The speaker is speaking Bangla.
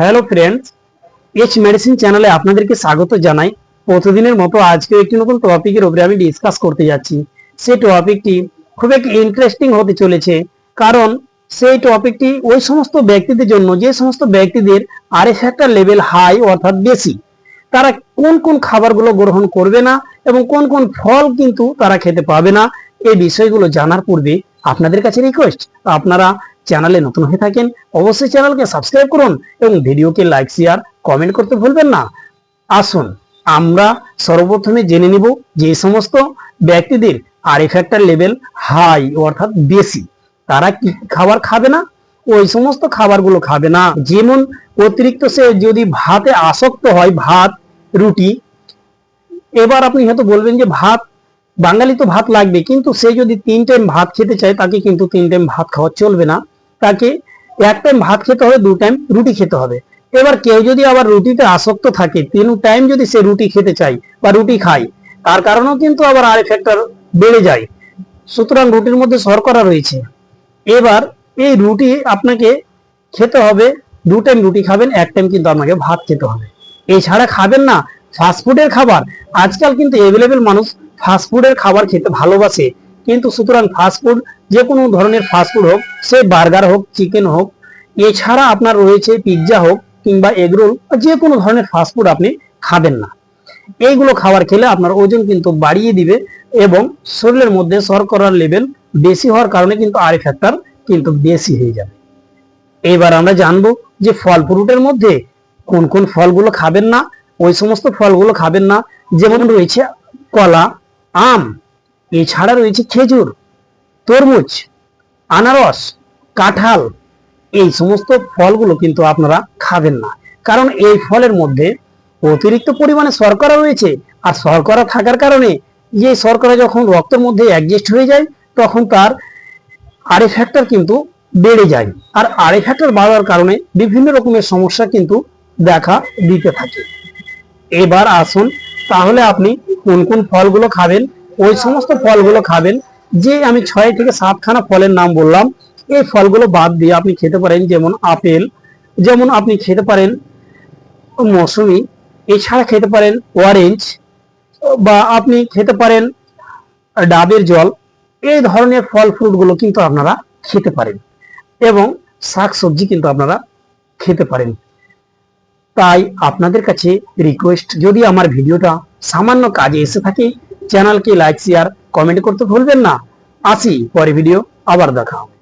হ্যালো ফ্রেন্ডস এইচ মেডিসিন চ্যানেলে আপনাদেরকে স্বাগত জানাই। প্রতিদিনের মতো আজকে একটি নতুন টপিকের উপরে আমি ডিসকাস করতে যাচ্ছি। সেই টপিকটি খুব একটি ইন্টারেস্টিং হতে চলেছে, কারণ সেই টপিকটি ওই সমস্ত ব্যক্তিদের জন্য, যে সমস্ত ব্যক্তিদের আরএফ একটা লেভেল হাই অর্থাৎ বেশি, তারা কোন কোন খাবারগুলো গ্রহণ করবে না এবং কোন কোন ফল কিন্তু তারা খেতে পাবে না, এই বিষয়গুলো জানার পূর্বে আপনাদের কাছে রিকোয়েস্ট আপনারা চ্যানেলে নতুন হয়ে থাকেন, অবশ্যই চ্যানেলকে সাবস্ক্রাইব করুন এবং ভিডিওকে লাইক, শেয়ার, কমেন্ট করতে ভুলবেন না। আসুন, আমরা সর্বপ্রথমে জেনে নিব যে সমস্ত ব্যক্তিদের আর ফ্যাক্টর লেভেল হাই অর্থাৎ বেশি, তারা কি খাবার খাবে না? ওই সমস্ত খাবারগুলো খাবে না। যেমন অতিরিক্ত সে যদি ভাতে আসক্ত হয়, ভাত, রুটি, এবার আপনি হয়তো বলবেন যে ভাত, বাঙালি তো ভাত লাগবে, কিন্তু সে যদি তিন টাইম ভাত খেতে চায়, তাকে কিন্তু তিন টাইম ভাত খাওয়া চলবে না। তাকে এক টাইম ভাত খেতে হবে, দু টাইম রুটি খেতে হবে। এবার কেউ যদি আবার রুটিতে আসক্ত থাকে, তিন টাইম যদি সে রুটি খেতে চায় বা রুটি খায়, তার কারণেও কিন্তু আবার আর ফ্যাক্টর বেড়ে যায়। সুতরাং রুটির মধ্যে শর্করা রয়েছে। এবার এই রুটি আপনাকে খেতে হবে, দু টাইম রুটি খাবেন, এক টাইম কিন্তু আপনাকে ভাত খেতে হবে। এছাড়া খাবেন না ফাস্টফুডের খাবার। আজকাল কিন্তু এভেলেবেল মানুষ ফাস্টফুডের খাবার খেতে ভালোবাসে। কিন্তু সুতরাং ফাস্টফুড যে কোনো ধরনের ফাস্টফুড হোক, সে বার্গার হোক চিকেন হোক, এছাড়া আপনার রয়েছে পিৎজা হোক কিংবা এগরোল যে কোনো ধরনের ফাস্টফুড আপনি খাবেন না। এইগুলো খাবার খেলে আপনার ওজন কিন্তু বাড়িয়ে দিবে এবং শরীরের মধ্যে শর্করার লেভেল বেশি হওয়ার কারণে কিন্তু আর ফ্যাক্টর কিন্তু বেশি হয়ে যাবে। এবার আমরা জানব যে ফল ফ্রুটের মধ্যে কোন কোন ফলগুলো খাবেন না, ওই সমস্ত ফলগুলো খাবেন না, যেমন রয়েছে কলা, আম এছাড়া রয়েছে খেজুর, তরমুজ, আনারস, কাঁঠাল, এই সমস্ত ফলগুলো কিন্তু আপনারা খাবেন না। কারণ এই ফলের মধ্যে অতিরিক্ত পরিমাণে শর্করা রয়েছে, আর শর্করা থাকার কারণে যে শর্করা যখন রক্তের মধ্যে অ্যাডজাস্ট হয়ে যায়, তখন তার আরে ফ্যাক্টর কিন্তু বেড়ে যায়। আর আরে ফ্যাক্টর বাড়ার কারণে বিভিন্ন রকমের সমস্যা কিন্তু দেখা দিতে থাকে। এবার আসুন, তাহলে আপনি কোন কোন ফলগুলো খাবেন ওই সমস্ত ফলগুলো খাবেন। যে আমি ছয় থেকে সাতখানা ফলের নাম বললাম, এই ফলগুলো বাদ দিয়ে আপনি খেতে পারেন যেমন আপেল, যেমন আপনি খেতে পারেন মৌসুমি, এছাড়া খেতে পারেন অরেঞ্জ বা আপনি খেতে পারেন ডাবের জল। এই ধরনের ফল ফ্রুটগুলো কিন্তু আপনারা খেতে পারেন এবং শাক সবজি কিন্তু আপনারা খেতে পারেন। তাই আপনাদের কাছে রিকোয়েস্ট যদি আমার ভিডিওটা সামান্য কাজে এসে থাকে চ্যানেলকে লাইক শেয়ার কমেন্ট করতে ভুলবেন না। আসি পরে ভিডিও আবার দেখা হবে।